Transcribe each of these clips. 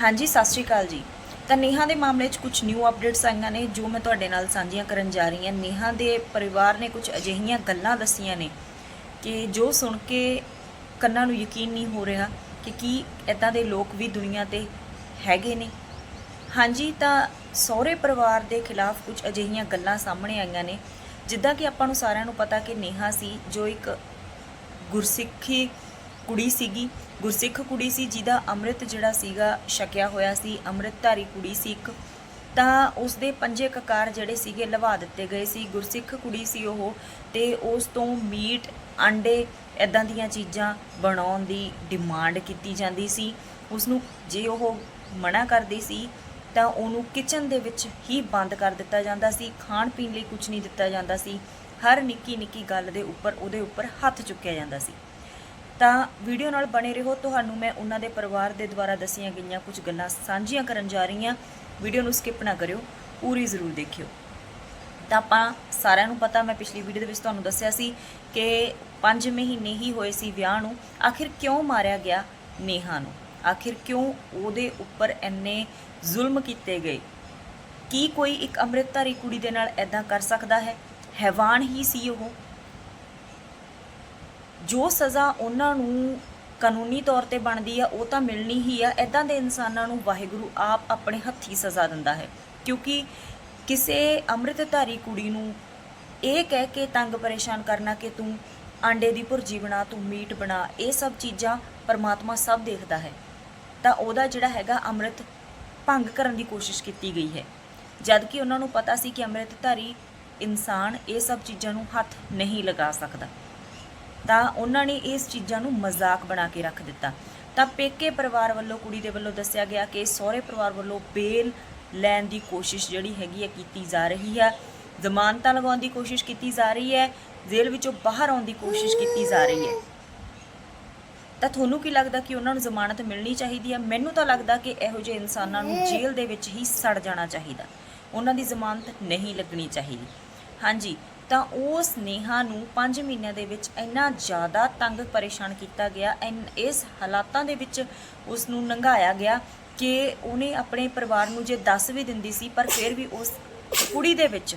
ਹਾਂਜੀ, ਸਤਿ ਸ਼੍ਰੀ ਅਕਾਲ ਜੀ। ਤਾਂ ਨੇਹਾ ਦੇ ਮਾਮਲੇ 'ਚ ਕੁਝ ਨਿਊ ਅਪਡੇਟਸ ਆਈਆਂ ਨੇ ਜੋ ਮੈਂ ਤੁਹਾਡੇ ਨਾਲ ਸਾਂਝੀਆਂ ਕਰਨ ਜਾ ਰਹੀ ਹਾਂ। ਨੇਹਾ ਦੇ ਪਰਿਵਾਰ ਨੇ ਕੁਝ ਅਜਿਹੀਆਂ ਗੱਲਾਂ ਦੱਸੀਆਂ ਨੇ ਕਿ ਜੋ ਸੁਣ ਕੇ ਕੰਨਾਂ ਨੂੰ ਯਕੀਨ ਨਹੀਂ ਹੋ ਰਿਹਾ ਕਿ ਕੀ ਇਦਾਂ ਦੇ ਲੋਕ ਵੀ ਦੁਨੀਆ ਤੇ ਹੈਗੇ ਨੇ। ਹਾਂਜੀ, ਤਾਂ ਸਹੁਰੇ ਪਰਿਵਾਰ ਦੇ ਖਿਲਾਫ ਕੁਝ ਅਜਿਹੀਆਂ ਗੱਲਾਂ ਸਾਹਮਣੇ ਆਈਆਂ ਨੇ, ਜਿੱਦਾਂ ਕਿ ਆਪਾਂ ਨੂੰ ਸਾਰਿਆਂ ਨੂੰ ਪਤਾ ਕਿ ਨੇਹਾ ਸੀ ਜੋ ਇੱਕ ਗੁਰਸਿੱਖੀ ਕੁੜੀ ਸੀਗੀ। ਗੁਰਸਿੱਖ ਕੁੜੀ ਸੀ, ਜਿਹਦਾ ਅੰਮ੍ਰਿਤ ਜਿਹੜਾ ਸੀਗਾ, ਛਕਿਆ ਹੋਇਆ ਸੀ, ਅੰਮ੍ਰਿਤਧਾਰੀ ਕੁੜੀ ਸੀ ਇੱਕ। ਤਾਂ ਉਸ ਦੇ ਪੰਜੇ ਕਕਾਰ ਜਿਹੜੇ ਸੀਗੇ, ਲਵਾ ਦਿੱਤੇ ਗਏ ਸੀ। ਗੁਰਸਿੱਖ ਕੁੜੀ ਸੀ ਉਹ ਤੇ ਉਸ ਤੋਂ ਮੀਟ ਅੰਡੇ ਇਦਾਂ ਦੀਆਂ ਚੀਜ਼ਾਂ ਬਣਾਉਣ ਦੀ ਡਿਮਾਂਡ ਕੀਤੀ ਜਾਂਦੀ ਸੀ। ਉਸ ਨੂੰ ਜੇ ਉਹ ਮਨਾ ਕਰਦੀ ਸੀ, ਤਾਂ ਉਹਨੂੰ ਕਿਚਨ ਦੇ ਵਿੱਚ ਹੀ ਬੰਦ ਕਰ ਦਿੱਤਾ ਜਾਂਦਾ ਸੀ। ਖਾਣ ਪੀਣ ਲਈ ਕੁਝ ਨਹੀਂ ਦਿੱਤਾ ਜਾਂਦਾ ਸੀ। ਹਰ ਨਿੱਕੀ ਨਿੱਕੀ ਗੱਲ ਦੇ ਉੱਪਰ, ਉਹਦੇ ਉੱਪਰ ਹੱਥ ਚੁੱਕਿਆ ਜਾਂਦਾ ਸੀ। ਤਾਂ ਵੀਡੀਓ ਨਾਲ ਬਣੇ ਰਹੋ। ਤੁਹਾਨੂੰ ਮੈਂ ਉਹਨਾਂ ਦੇ ਪਰਿਵਾਰ ਦੇ ਦੁਆਰਾ ਦੱਸੀਆਂ ਗਈਆਂ ਕੁਝ ਗੱਲਾਂ ਸਾਂਝੀਆਂ ਕਰਨ ਜਾ ਰਹੀ ਹਾਂ। ਵੀਡੀਓ ਨੂੰ ਸਕਿਪ ਨਾ ਕਰਿਓ, ਪੂਰੀ ਜ਼ਰੂਰ ਦੇਖਿਓ। ਤਾਂ ਆਪਾਂ ਸਾਰਿਆਂ ਨੂੰ ਪਤਾ, ਮੈਂ ਪਿਛਲੀ ਵੀਡੀਓ ਦੇ ਵਿੱਚ ਤੁਹਾਨੂੰ ਦੱਸਿਆ ਸੀ ਕਿ 5 ਮਹੀਨੇ ਹੀ ਹੋਏ ਸੀ ਵਿਆਹ ਨੂੰ। ਆਖਿਰ ਕਿਉਂ ਮਾਰਿਆ ਗਿਆ ਨੇਹਾ ਨੂੰ? ਆਖਿਰ ਕਿਉਂ ਉਹਦੇ ਉੱਪਰ ਇੰਨੇ ਜ਼ੁਲਮ ਕੀਤੇ ਗਏ? ਕੀ ਕੋਈ ਇੱਕ ਅੰਮ੍ਰਿਤਧਾਰੀ ਕੁੜੀ ਦੇ ਨਾਲ ਐਦਾਂ ਕਰ ਸਕਦਾ ਹੈ? ਹੈਵਾਨ ਹੀ ਸੀ ਉਹ। ਜੋ ਸਜ਼ਾ ਉਹਨਾਂ ਨੂੰ ਕਾਨੂੰਨੀ ਤੌਰ ਤੇ ਬਣਦੀ ਆ, ਉਹ ਤਾਂ ਮਿਲਣੀ ਹੀ ਆ। ਐਦਾਂ ਦੇ ਇਨਸਾਨਾਂ ਨੂੰ ਵਾਹਿਗੁਰੂ ਆਪ ਆਪਣੇ ਹੱਥੀ ਸਜ਼ਾ ਦਿੰਦਾ ਹੈ। ਕਿਉਂਕਿ ਕਿਸੇ ਅੰਮ੍ਰਿਤਧਾਰੀ ਕੁੜੀ ਨੂੰ ਇਹ ਕਹਿ ਕੇ ਤੰਗ ਪਰੇਸ਼ਾਨ ਕਰਨਾ ਕਿ ਤੂੰ ਆਂਡੇ ਦੀ ਭੁਰਜੀ ਬਣਾ, ਤੂੰ ਮੀਟ ਬਣਾ, ਇਹ ਸਭ ਚੀਜ਼ਾਂ ਪਰਮਾਤਮਾ ਸਭ ਦੇਖਦਾ ਹੈ। ਤਾਂ ਉਹਦਾ ਜਿਹੜਾ ਹੈਗਾ ਅੰਮ੍ਰਿਤ ਭੰਗ ਕਰਨ ਦੀ ਕੋਸ਼ਿਸ਼ ਕੀਤੀ ਗਈ ਹੈ। ਜਦ ਕਿ ਉਹਨਾਂ ਨੂੰ ਪਤਾ ਸੀ ਕਿ ਅੰਮ੍ਰਿਤਧਾਰੀ ਇਨਸਾਨ ਇਹ ਸਭ ਚੀਜ਼ਾਂ ਨੂੰ ਹੱਥ ਨਹੀਂ ਲਗਾ ਸਕਦਾ। ਤਾਂ ਉਹਨਾਂ ਨੇ ਇਸ ਚੀਜ਼ਾਂ ਨੂੰ ਮਜ਼ਾਕ ਬਣਾ ਕੇ ਰੱਖ ਦਿੱਤਾ। ਤਾਂ ਪੇਕੇ ਪਰਿਵਾਰ ਵੱਲੋਂ, ਕੁੜੀ ਦੇ ਵੱਲੋਂ ਦੱਸਿਆ ਗਿਆ ਕਿ ਸਹੁਰੇ ਪਰਿਵਾਰ ਵੱਲੋਂ ਬੇਲ ਲੈਣ ਦੀ ਕੋਸ਼ਿਸ਼ ਜਿਹੜੀ ਹੈਗੀ ਹੈ ਕੀਤੀ ਜਾ ਰਹੀ ਹੈ। ਜ਼ਮਾਨਤਾਂ ਲਗਾਉਣ ਦੀ ਕੋਸ਼ਿਸ਼ ਕੀਤੀ ਜਾ ਰਹੀ ਹੈ। ਜੇਲ੍ਹ ਵਿੱਚੋਂ ਬਾਹਰ ਆਉਣ ਦੀ ਕੋਸ਼ਿਸ਼ ਕੀਤੀ ਜਾ ਰਹੀ ਹੈ। ਤਾਂ ਤੁਹਾਨੂੰ ਕੀ ਲੱਗਦਾ ਕਿ ਉਹਨਾਂ ਨੂੰ ਜ਼ਮਾਨਤ ਮਿਲਣੀ ਚਾਹੀਦੀ ਹੈ? ਮੈਨੂੰ ਤਾਂ ਲੱਗਦਾ ਕਿ ਇਹੋ ਜਿਹੇ ਇਨਸਾਨਾਂ ਨੂੰ ਜੇਲ੍ਹ ਦੇ ਵਿੱਚ ਹੀ ਸੜ ਜਾਣਾ ਚਾਹੀਦਾ। ਉਹਨਾਂ ਦੀ ਜ਼ਮਾਨਤ ਨਹੀਂ ਲੱਗਣੀ ਚਾਹੀਦੀ। ਹਾਂਜੀ ਤਾਂ ਉਸ ਨੇਹਾ ਨੂੰ 5 ਮਹੀਨਿਆਂ ਦੇ ਵਿੱਚ ਇੰਨਾ ਜ਼ਿਆਦਾ ਤੰਗ ਪਰੇਸ਼ਾਨ ਕੀਤਾ ਗਿਆ ਇਨ ਇਸ ਹਾਲਾਤਾਂ ਦੇ ਵਿੱਚ ਉਸ ਨੂੰ ਨੰਗਾਇਆ ਗਿਆ ਕਿ ਉਹਨੇ ਆਪਣੇ ਪਰਿਵਾਰ ਨੂੰ ਜੇ ਦੱਸ ਵੀ ਦਿੰਦੀ ਸੀ, ਪਰ ਫਿਰ ਵੀ ਉਸ ਕੁੜੀ ਦੇ ਵਿੱਚ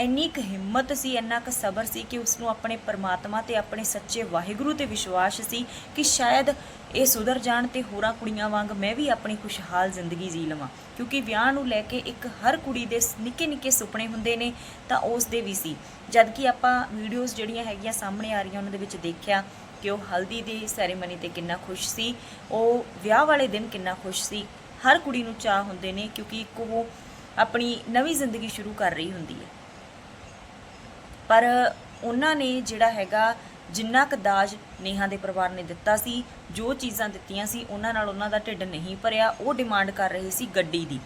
ਇੰਨੀ ਕੁ ਹਿੰਮਤ ਸੀ, ਇੰਨਾ ਕੁ ਸਬਰ ਸੀ ਕਿ ਉਸ ਨੂੰ ਆਪਣੇ ਪਰਮਾਤਮਾ ਤੇ ਆਪਣੇ ਸੱਚੇ ਵਾਹਿਗੁਰੂ ਤੇ ਵਿਸ਼ਵਾਸ ਸੀ ਕਿ ਸ਼ਾਇਦ ਇਹ ਸੁਧਰ ਜਾਣ ਤੇ ਹੋਰਾਂ ਕੁੜੀਆਂ ਵਾਂਗ ਮੈਂ ਵੀ ਆਪਣੀ ਖੁਸ਼ਹਾਲ ਜ਼ਿੰਦਗੀ ਜੀ ਲਵਾਂ। ਕਿਉਂਕਿ ਵਿਆਹ ਨੂੰ ਲੈ ਕੇ ਇੱਕ ਹਰ ਕੁੜੀ ਦੇ ਨਿੱਕੇ ਨਿੱਕੇ ਸੁਪਨੇ ਹੁੰਦੇ ਨੇ, ਤਾਂ ਉਸ ਦੇ ਵੀ ਸੀ। ਜਦ ਕਿ ਆਪਾਂ ਵੀਡੀਓਜ਼ ਜਿਹੜੀਆਂ ਹੈਗੀਆਂ ਸਾਹਮਣੇ ਆ ਰਹੀਆਂ, ਉਹਨਾਂ ਦੇ ਵਿੱਚ ਦੇਖਿਆ ਕਿ ਉਹ ਹਲਦੀ ਦੀ ਸੈਰੇਮਨੀ ਤੇ ਕਿੰਨਾ ਖੁਸ਼ ਸੀ, ਉਹ ਵਿਆਹ ਵਾਲੇ ਦਿਨ ਕਿੰਨਾ ਖੁਸ਼ ਸੀ। ਹਰ ਕੁੜੀ ਨੂੰ ਚਾਹ ਹੁੰਦੇ ਨੇ ਕਿਉਂਕਿ ਇੱਕ ਉਹ ਆਪਣੀ ਨਵੀਂ ਜ਼ਿੰਦਗੀ ਸ਼ੁਰੂ ਕਰ ਰਹੀ ਹੁੰਦੀ ਹੈ। ਪਰ ਉਹਨਾਂ ਨੇ ਜਿਹੜਾ ਹੈਗਾ ਜਿੰਨਾ ਕੁ ਦਾਜ ਨੇਹਾ ਦੇ ਪਰਿਵਾਰ ਨੇ ਦਿੱਤਾ ਸੀ, ਜੋ ਚੀਜ਼ਾਂ ਦਿੱਤੀਆਂ ਸੀ, ਉਹਨਾਂ ਨਾਲ ਉਹਨਾਂ ਦਾ ਢਿੱਡ ਨਹੀਂ ਭਰਿਆ, ਉਹ ਡਿਮਾਂਡ ਕਰ ਰਹੇ ਸੀ ਗੱਡੀ ਦੀ।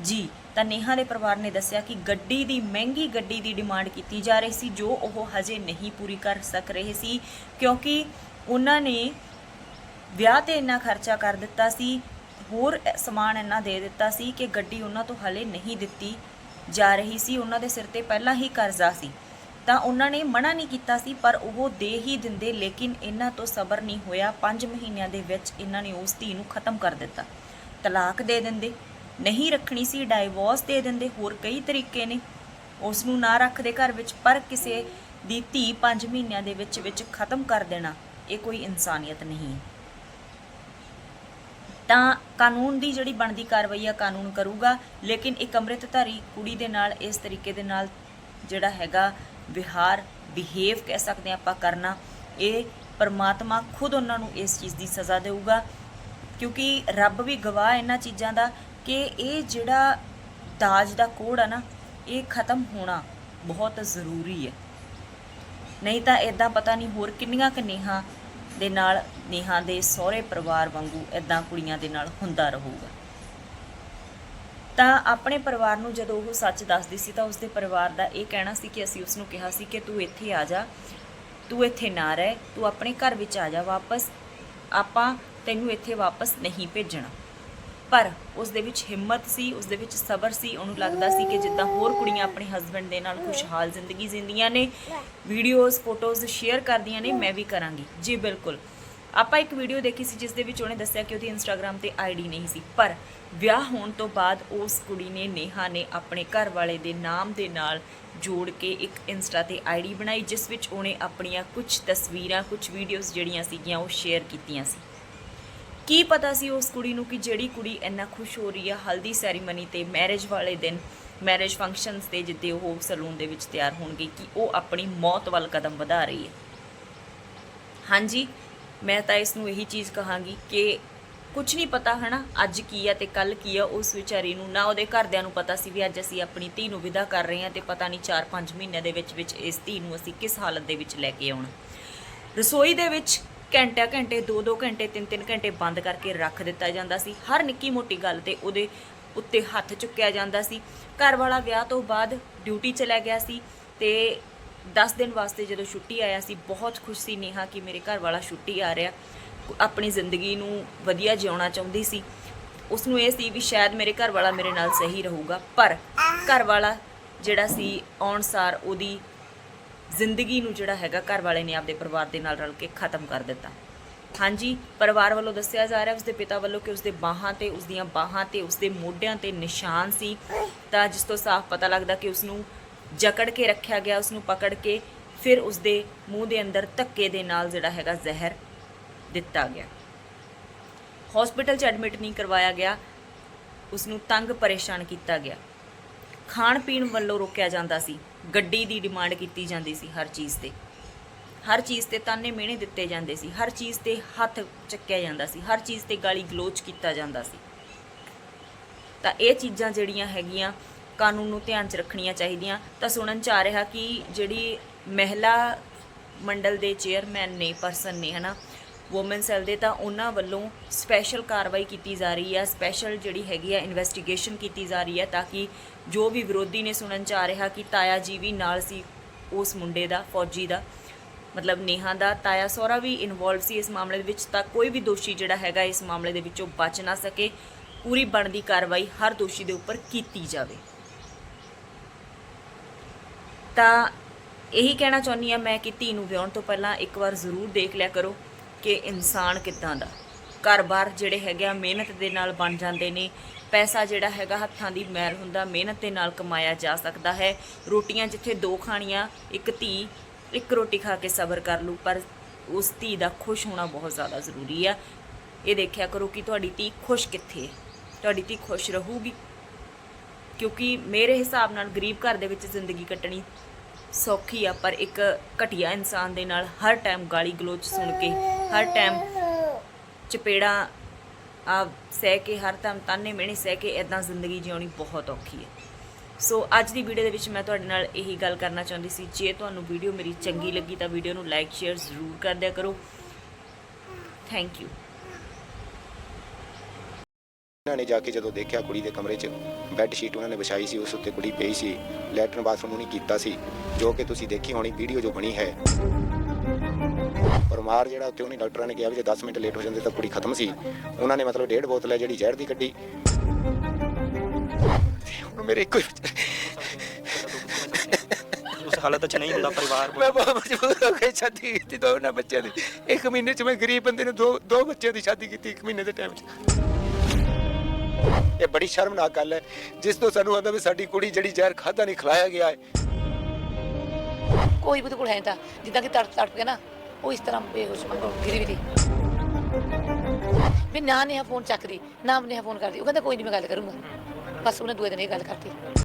ਜੀ, ਤਾਂ ਨੇਹਾ ਦੇ ਪਰਿਵਾਰ ਨੇ ਦੱਸਿਆ ਕਿ ਗੱਡੀ ਦੀ, ਮਹਿੰਗੀ ਗੱਡੀ ਦੀ ਡਿਮਾਂਡ ਕੀਤੀ ਜਾ ਰਹੀ ਸੀ, ਜੋ ਉਹ ਹਜੇ ਨਹੀਂ ਪੂਰੀ ਕਰ ਸਕ ਰਹੇ ਸੀ, ਕਿਉਂਕਿ ਉਹਨਾਂ ਨੇ ਵਿਆਹ ਤੇ ਇੰਨਾ ਖਰਚਾ ਕਰ ਦਿੱਤਾ ਸੀ, ਹੋਰ ਸਮਾਨ ਇੰਨਾ ਦੇ ਦਿੱਤਾ ਸੀ ਕਿ ਗੱਡੀ ਉਹਨਾਂ ਤੋਂ ਹਲੇ ਨਹੀਂ ਦਿੱਤੀ ਜਾ ਰਹੀ ਸੀ, ਉਹਨਾਂ ਦੇ ਸਿਰ ਤੇ ਪਹਿਲਾਂ ਹੀ ਕਰਜ਼ਾ ਸੀ। ਤਾਂ ਉਹਨਾਂ ਨੇ ਮਨਾ ਨਹੀਂ ਕੀਤਾ ਸੀ, ਪਰ ਉਹ ਦੇ ਹੀ ਦਿੰਦੇ, ਲੇਕਿਨ ਇਹਨਾਂ ਤੋਂ ਸਬਰ ਨਹੀਂ ਹੋਇਆ। 5 ਮਹੀਨਿਆਂ ਦੇ ਵਿੱਚ ਇਹਨਾਂ ਨੇ ਉਸ ਧੀ ਨੂੰ ਖਤਮ ਕਰ ਦਿੱਤਾ। ਤਲਾਕ ਦੇ ਦਿੰਦੇ, ਨਹੀਂ ਰੱਖਣੀ ਸੀ ਡਾਈਵੋਰਸ ਦੇ ਦਿੰਦੇ, ਹੋਰ ਕਈ ਤਰੀਕੇ ਨੇ। ਉਸ ਨੂੰ ਨਾ ਰੱਖਦੇ ਘਰ ਵਿੱਚ, ਪਰ ਕਿਸੇ ਦੀ ਧੀ 5 ਮਹੀਨਿਆਂ ਦੇ ਵਿੱਚ ਵਿੱਚ ਖਤਮ ਕਰ ਦੇਣਾ, ਇਹ ਕੋਈ ਇਨਸਾਨੀਅਤ ਨਹੀਂ। ਤਾਂ ਕਾਨੂੰਨ ਦੀ ਜਿਹੜੀ ਬਣਦੀ ਕਾਰਵਾਈ ਆ, ਕਾਨੂੰਨ ਕਰੂਗਾ, ਲੇਕਿਨ ਇੱਕ ਅੰਮ੍ਰਿਤਧਾਰੀ ਕੁੜੀ ਦੇ ਨਾਲ, ਇਸ ਤਰੀਕੇ ਦੇ ਨਾਲ ਜਿਹੜਾ ਹੈਗਾ ਵਿਹਾਰ ਬਿਹੇਵ ਕਹਿ ਸਕਦੇ ਹਾਂ ਆਪਾਂ ਕਰਨਾ, ਇਹ ਪਰਮਾਤਮਾ ਖੁਦ ਉਹਨਾਂ ਨੂੰ ਇਸ ਚੀਜ਼ ਦੀ ਸਜ਼ਾ ਦੇਊਗਾ। ਕਿਉਂਕਿ ਰੱਬ ਵੀ ਗਵਾਹ ਇਹਨਾਂ ਚੀਜ਼ਾਂ ਦਾ ਕਿ ਇਹ ਜਿਹੜਾ ਦਾਜ ਦਾ ਕੋੜ ਆ ਨਾ, ਇਹ ਖਤਮ ਹੋਣਾ ਬਹੁਤ ਜ਼ਰੂਰੀ ਹੈ। ਨਹੀਂ ਤਾਂ ਇਦਾਂ ਪਤਾ ਨਹੀਂ ਹੋਰ ਕਿੰਨੀਆਂ ਕੁ ਨੇਹਾਂ ਦੇ ਨਾਲ, ਨੇਹਾਂ ਦੇ ਸਹੁਰੇ ਪਰਿਵਾਰ ਵਾਂਗੂ ਇਦਾਂ ਕੁੜੀਆਂ ਦੇ ਨਾਲ ਹੁੰਦਾ ਰਹੂਗਾ। ਤਾਂ ਆਪਣੇ ਪਰਿਵਾਰ ਨੂੰ ਜਦੋਂ ਉਹ ਸੱਚ ਦੱਸਦੀ ਸੀ ਤਾਂ ਉਸਦੇ ਪਰਿਵਾਰ ਦਾ ਇਹ ਕਹਿਣਾ ਸੀ ਕਿ ਅਸੀਂ ਉਸ ਨੂੰ ਕਿਹਾ ਸੀ ਕਿ ਤੂੰ ਇੱਥੇ ਆ ਜਾ ਤੂੰ ਇੱਥੇ ਨਾ ਰਹਿ ਤੂੰ ਆਪਣੇ ਘਰ ਵਿੱਚ ਆ ਜਾ ਵਾਪਸ ਆਪਾਂ ਤੈਨੂੰ ਇੱਥੇ ਵਾਪਸ ਨਹੀਂ ਭੇਜਣਾ। ਪਰ ਉਸ ਦੇ ਵਿੱਚ ਹਿੰਮਤ ਸੀ ਉਸ ਦੇ ਵਿੱਚ ਸਬਰ ਸੀ ਉਹਨੂੰ ਲੱਗਦਾ ਸੀ ਕਿ ਜਿੱਦਾਂ ਹੋਰ ਕੁੜੀਆਂ ਆਪਣੇ ਹਸਬੰਡ ਦੇ ਨਾਲ ਖੁਸ਼ਹਾਲ ਜ਼ਿੰਦਗੀ ਜਿੰਦੀਆਂ ਨੇ ਵੀਡੀਓਜ਼ ਫੋਟੋਜ਼ ਸ਼ੇਅਰ ਕਰਦੀਆਂ ਨੇ ਮੈਂ ਵੀ ਕਰਾਂਗੀ। ਜੀ ਬਿਲਕੁਲ। ਆਪਾਂ ਇੱਕ ਵੀਡੀਓ ਦੇਖੀ ਸੀ ਜਿਸ ਦੇ ਵਿੱਚ ਉਹਨੇ ਦੱਸਿਆ ਕਿ ਉਹਦੀ ਇੰਸਟਾਗ੍ਰam ਤੇ ਆਈਡੀ ਨਹੀਂ ਸੀ, ਪਰ ਵਿਆਹ ਹੋਣ ਤੋਂ ਬਾਅਦ ਉਸ ਕੁੜੀ ਨੇ ਨੇਹਾ ਨੇ ਆਪਣੇ ਘਰ ਵਾਲੇ ਦੇ ਨਾਮ ਦੇ ਨਾਲ ਜੋੜ ਕੇ ਇੱਕ ਇੰਸਟਾ ਤੇ ਆਈਡੀ ਬਣਾਈ, ਜਿਸ ਵਿੱਚ ਉਹਨੇ ਆਪਣੀਆਂ ਕੁਝ ਤਸਵੀਰਾਂ ਕੁਝ ਵੀਡੀਓਜ਼ ਜਿਹੜੀਆਂ ਸੀਗੀਆਂ ਉਹ ਸ਼ੇਅਰ ਕੀਤੀਆਂ ਸੀ। ਕੀ ਪਤਾ ਸੀ ਉਸ ਕੁੜੀ ਨੂੰ ਕਿ ਜਿਹੜੀ ਕੁੜੀ ਇੰਨਾ ਖੁਸ਼ ਹੋ ਰਹੀ ਆ, ਹਲਦੀ ਸੈਰੀਮਨੀ ਤੇ ਮੈਰਿਜ ਵਾਲੇ ਦਿਨ ਮੈਰਿਜ ਫੰਕਸ਼ਨਸ ਤੇ ਜਿੱਦੇ ਉਹ ਸਲੂਨ ਦੇ ਵਿੱਚ ਤਿਆਰ ਹੋਣਗੇ, ਕਿ ਉਹ ਆਪਣੀ ਮੌਤ ਵੱਲ ਕਦਮ ਵਧਾ ਰਹੀ ਹੈ। ਹਾਂਜੀ ਮੈਂ ਤਾਂ ਇਸ ਨੂੰ ਇਹੀ ਚੀਜ਼ ਕਹਾਂਗੀ ਕਿ ਕੁਝ ਨਹੀਂ ਪਤਾ, ਹਨਾ? ਅੱਜ ਕੀ ਆ ਤੇ ਕੱਲ ਕੀ ਆ, ਉਸ ਵਿਚਾਰੀ ਨੂੰ ਨਾ ਉਹਦੇ ਘਰਦਿਆਂ ਨੂੰ ਪਤਾ ਸੀ ਵੀ ਅੱਜ ਅਸੀਂ ਆਪਣੀ ਧੀ ਨੂੰ ਵਿਦਾ ਕਰ ਰਹੇ ਹਾਂ ਤੇ ਪਤਾ ਨਹੀਂ 4-5 ਮਹੀਨਿਆਂ ਦੇ ਵਿੱਚ ਵਿੱਚ ਇਸ ਧੀ ਨੂੰ ਅਸੀਂ ਕਿਸ ਹਾਲਤ ਦੇ ਵਿੱਚ ਲੈ ਕੇ ਆਉਣਾ। ਰਸੋਈ ਦੇ ਵਿੱਚ ਘੰਟਾ ਘੰਟੇ 2-2 ਘੰਟੇ 3-3 ਘੰਟੇ ਬੰਦ ਕਰਕੇ ਰੱਖ ਦਿੱਤਾ ਜਾਂਦਾ ਸੀ। ਹਰ ਨਿੱਕੀ ਮੋਟੀ ਗੱਲ ਤੇ ਉਹਦੇ ਉੱਤੇ ਹੱਥ ਚੁੱਕਿਆ ਜਾਂਦਾ ਸੀ। ਘਰ ਵਾਲਾ ਵਿਆਹ ਤੋਂ ਬਾਅਦ ਡਿਊਟੀ ਚਲਾ ਗਿਆ ਸੀ ਤੇ 10 ਦਿਨ ਵਾਸਤੇ ਜਦੋਂ ਛੁੱਟੀ ਆਇਆ ਸੀ, ਬਹੁਤ ਖੁਸ਼ ਸੀ ਨੇਹਾ ਕਿ ਮੇਰੇ ਘਰ ਵਾਲਾ ਛੁੱਟੀ ਆ ਰਿਹਾ। ਆਪਣੀ ਜ਼ਿੰਦਗੀ ਨੂੰ ਵਧੀਆ ਜਿਉਣਾ ਚਾਹੁੰਦੀ ਸੀ। ਉਸ ਨੂੰ ਇਹ ਸੀ ਵੀ ਸ਼ਾਇਦ ਮੇਰੇ ਘਰ ਵਾਲਾ ਮੇਰੇ ਨਾਲ ਸਹੀ ਰਹੂਗਾ, ਪਰ ਘਰ ਵਾਲਾ ਜਿਹੜਾ ਸੀ, ਆਉਣ ਸਾਰ ਉਹਦੀ ਜ਼ਿੰਦਗੀ ਨੂੰ ਜਿਹੜਾ ਹੈਗਾ, ਘਰ ਵਾਲੇ ਨੇ ਆਪਦੇ ਪਰਿਵਾਰ ਦੇ ਨਾਲ ਰਲ ਕੇ ਖਤਮ ਕਰ ਦਿੱਤਾ। ਹਾਂਜੀ, ਪਰਿਵਾਰ ਵੱਲੋਂ ਦੱਸਿਆ ਜਾ ਰਿਹਾ, ਉਸਦੇ ਪਿਤਾ ਵੱਲੋਂ ਕਿ ਉਸਦੇ ਬਾਹਾਂ ਤੇ, ਉਸਦੀਆਂ ਬਾਹਾਂ ਤੇ, ਉਸਦੇ ਮੋਢਿਆਂ ਤੇ ਨਿਸ਼ਾਨ ਸੀ। ਤਾਂ ਜਿਸ ਤੋਂ ਸਾਫ਼ ਪਤਾ ਲੱਗਦਾ ਕਿ ਉਸ ਨੂੰ ਜਕੜ ਕੇ ਰੱਖਿਆ ਗਿਆ ਉਸ ਨੂੰ ਪਕੜ ਕੇ ਫਿਰ ਉਸਦੇ ਮੂੰਹ ਦੇ ਅੰਦਰ ਧੱਕੇ ਦੇ ਨਾਲ ਜਿਹੜਾ ਹੈਗਾ ਜ਼ਹਿਰ ਦਿੱਤਾ ਗਿਆ। ਹਸਪੀਟਲ 'ਚ ਐਡਮਿਟ ਨਹੀਂ ਕਰਵਾਇਆ ਗਿਆ ਉਸ ਨੂੰ ਤੰਗ ਪਰੇਸ਼ਾਨ ਕੀਤਾ ਗਿਆ। ਖਾਣ ਪੀਣ ਵੱਲੋਂ ਰੋਕਿਆ ਜਾਂਦਾ ਸੀ, ਗੱਡੀ ਦੀ ਡਿਮਾਂਡ ਕੀਤੀ ਜਾਂਦੀ ਸੀ ਹਰ ਚੀਜ਼ ਤੇ। ਹਰ ਚੀਜ਼ ਤੇ ਤਾਨੇ ਮਿਹਣੇ ਦਿੱਤੇ ਜਾਂਦੇ ਸੀ, ਹਰ ਚੀਜ਼ ਤੇ ਹੱਥ ਚੱਕਿਆ ਜਾਂਦਾ ਸੀ, ਹਰ ਚੀਜ਼ ਤੇ ਗਾਲੀ ਗਲੋਚ ਕੀਤਾ ਜਾਂਦਾ ਸੀ। ਤਾਂ ਇਹ ਚੀਜ਼ਾਂ ਜਿਹੜੀਆਂ ਹੈਗੀਆਂ ਕਾਨੂੰਨ ਨੂੰ ਧਿਆਨ 'ਚ ਰੱਖਣੀਆਂ ਚਾਹੀਦੀਆਂ। ਤਾਂ ਸੁਣਨ 'ਚ ਆ ਰਿਹਾ ਕਿ ਜਿਹੜੀ ਮਹਿਲਾ ਮੰਡਲ ਦੇ ਚੇਅਰਮੈਨ ਨੇ, ਪਰਸਨ ਨੇ, ਹਨਾ ਔਮਨ ਸੈੱਲ ਦੇ, ਤਾਂ ਉਹਨਾਂ ਵੱਲੋਂ ਸਪੈਸ਼ਲ ਕਾਰਵਾਈ ਕੀਤੀ ਜਾ ਰਹੀ ਹੈ ਸਪੈਸ਼ਲ ਜਿਹੜੀ ਹੈਗੀ ਆ ਇਨਵੈਸਟੀਗੇਸ਼ਨ ਕੀਤੀ ਜਾ ਰਹੀ ਹੈ ਤਾਂ ਕਿ ਜੋ ਵੀ ਵਿਰੋਧੀ ਨੇ ਸੁਣਨ 'ਚ ਆ ਰਿਹਾ ਕਿ ਤਾਇਆ ਜੀ ਵੀ ਨਾਲ ਸੀ, ਉਸ ਮੁੰਡੇ ਦਾ, ਫੌਜੀ ਦਾ, ਮਤਲਬ ਨੇਹਾ ਦਾ, ਤਾਇਆ ਸਹੁਰਾ ਵੀ ਇਨਵੋਲਵ ਸੀ ਇਸ ਮਾਮਲੇ ਦੇ ਵਿੱਚ, ਤਾਂ ਕੋਈ ਵੀ ਦੋਸ਼ੀ ਜਿਹੜਾ ਹੈਗਾ ਇਸ ਮਾਮਲੇ ਦੇ ਵਿੱਚੋਂ ਬਚ ਨਾ ਸਕੇ। ਪੂਰੀ ਬਣਦੀ ਕਾਰਵਾਈ ਹਰ ਦੋਸ਼ੀ ਦੇ ਉੱਪਰ ਕੀਤੀ ਜਾਵੇ। ਤਾਂ ਇਹੀ ਕਹਿਣਾ ਚਾਹੁੰਦੀ ਆ ਮੈਂ ਕਿ ਧੀ ਨੂੰ ਵਿਆਹਣ ਤੋਂ ਪਹਿਲਾਂ ਇੱਕ ਵਾਰ ਜ਼ਰੂਰ ਦੇਖ ਲਿਆ ਕਰੋ ਕਿ ਇਨਸਾਨ ਕਿੱਦਾਂ ਦਾ। ਘਰ-ਬਾਰ ਜਿਹੜੇ ਹੈਗੇ ਆ, ਮਿਹਨਤ ਦੇ ਨਾਲ ਬਣ ਜਾਂਦੇ ਨੇ। ਪੈਸਾ ਜਿਹੜਾ ਹੈਗਾ, ਹੱਥਾਂ ਦੀ ਮੈਲ ਹੁੰਦਾ, ਮਿਹਨਤ ਦੇ ਨਾਲ ਕਮਾਇਆ ਜਾ ਸਕਦਾ ਹੈ। ਰੋਟੀਆਂ ਜਿੱਥੇ ਦੋ ਖਾਣੀਆਂ, ਇੱਕ ਧੀ, ਇੱਕ ਰੋਟੀ ਖਾ ਕੇ ਸਬਰ ਕਰ ਲੂ ਪਰ ਉਸ ਧੀ ਦਾ ਖੁਸ਼ ਹੋਣਾ ਬਹੁਤ ਜ਼ਿਆਦਾ ਜ਼ਰੂਰੀ ਆ। ਇਹ ਦੇਖਿਆ ਕਰੋ ਕਿ ਤੁਹਾਡੀ ਧੀ ਖੁਸ਼ ਕਿੱਥੇ ਹੈ? ਤੁਹਾਡੀ ਧੀ ਖੁਸ਼ ਰਹੂਗੀ ਕਿਉਂਕਿ ਮੇਰੇ ਹਿਸਾਬ ਨਾਲ ਗਰੀਬ ਘਰ ਦੇ ਵਿੱਚ ਜ਼ਿੰਦਗੀ ਕੱਟਣੀ ਸੌਖੀ ਆ, ਪਰ ਇੱਕ ਘਟੀਆ ਇਨਸਾਨ ਦੇ ਨਾਲ ਹਰ ਟਾਈਮ ਗਾਲੀ ਗਲੋਚ ਸੁਣ ਕੇ, ਹਰ ਟਾਈਮ ਚਪੇੜਾ, ਆ ਸਹਿ ਕੇ, ਹਰ ਟਾਈਮ ਤਾਨੇ ਮਿਹਣੇ ਸਹਿ ਕੇ ਇਦਾਂ ਜ਼ਿੰਦਗੀ ਜਿਉਣੀ ਬਹੁਤ ਔਖੀ ਹੈ ਸੋ ਅੱਜ ਦੀ ਵੀਡੀਓ ਦੇ ਵਿੱਚ ਮੈਂ ਤੁਹਾਡੇ ਨਾਲ ਇਹੀ ਗੱਲ ਕਰਨਾ ਚਾਹੁੰਦੀ ਸੀ, ਜੇ ਤੁਹਾਨੂੰ ਵੀਡੀਓ ਮੇਰੀ ਚੰਗੀ ਲੱਗੀ ਤਾਂ ਵੀਡੀਓ ਨੂੰ ਲਾਈਕ ਸ਼ੇਅਰ ਜ਼ਰੂਰ ਕਰ ਦਿਆ ਕਰੋ। ਥੈਂਕ ਯੂ ਉਹਨਾਂ ਨੇ ਜਾ ਕੇ ਜਦੋਂ ਦੇਖਿਆ ਕੁੜੀ ਦੇ ਕਮਰੇ 'ਚ ਬੈੱਡ ਸ਼ੀਟ ਉਹਨਾਂ ਨੇ ਵਿਛਾਈ ਸੀ ਉਸ ਉੱਤੇ ਕੁੜੀ ਪਈ ਸੀ। ਲੈਟਰਨ ਬਾਥਰੂਮ ਨਹੀਂ ਕੀਤਾ ਸੀ ਜੋ ਕਿ ਤੁਸੀਂ ਦੇਖੀ ਹੋਣੀ ਵੀਡੀਓ ਜੋ ਬਣੀ ਹੈ। ਪਰਮਾਰ ਜਿਹੜਾ ਉੱਤੇ ਉਹਨੇ ਡਾਕਟਰਾਂ ਨੇ ਕਿਹਾ ਵੀ ਜੇ 10 ਮਿੰਟ ਲੇਟ ਹੋ ਜਾਂਦੇ ਤਾਂ ਕੁੜੀ ਖਤਮ ਸੀ। ਉਹਨਾਂ ਨੇ ਮਤਲਬ ਡੇਢ ਬੋਤਲ ਹੈ ਜਿਹੜੀ ਜ਼ਹਿਰ ਦੀ ਕੱਢੀ। ਹੁਣ ਮੇਰੇ ਇੱਕੋ ਹੀ ਉਸ ਹਾਲਤ 'ਚ ਨਹੀਂ ਹੁੰਦਾ ਪਰਿਵਾਰ ਮੈਂ ਬਹੁਤ ਮਜਬੂਰ ਹੋ ਕੇ ਸ਼ਾਦੀ ਕੀਤੀ ਦੋਨਾਂ ਬੱਚਿਆਂ ਦੀ। ਇੱਕ ਮਹੀਨੇ 'ਚ ਮੈਂ ਗਰੀਬ ਬੰਦੇ ਨੂੰ ਦੋ ਦੋ ਬੱਚਿਆਂ ਦੀ ਸ਼ਾਦੀ ਕੀਤੀ ਇੱਕ ਮਹੀਨੇ ਦੇ ਟਾਈਮ 'ਚ। ਇਹ ਬੜੀ ਸ਼ਰਮਨਾਕ ਗੱਲ ਹੈ, ਜਿਸ ਤੋਂ ਸਾਨੂੰ ਆਉਂਦਾ ਵੀ ਸਾਡੀ ਕੁੜੀ ਜਿਹੜੀ ਜ਼ਹਿਰ ਖਾਦਾ ਨਹੀਂ, ਖਿਲਾਇਆ ਗਿਆ ਹੈ। ਕੋਈ ਵੀ ਉਹਦੇ ਕੋਲ ਹੈ ਤਾਂ, ਜਿੱਦਾਂ ਕਿ ਤੜਪ ਤੜਪ ਕੇ ਨਾ, ਉਹ ਇਸ ਤਰ੍ਹਾਂ ਬੇਹੋਸ਼ ਮੰਗੋ ਗਿਰੀ ਵੀ ਦੀ ਵੀ ਨਾ ਨੇ ਫੋਨ ਚੱਕਦੀ, ਨਾ ਨੇ ਫੋਨ ਕਰਦੀ, ਉਹ ਕਹਿੰਦਾ ਕੋਈ ਨਹੀਂ ਮੈਂ ਗੱਲ ਕਰੂੰਗਾ। ਬਸ ਉਹਨੇ ਦੂਏ ਦਿਨ ਇਹ ਗੱਲ ਕਰਤੀ।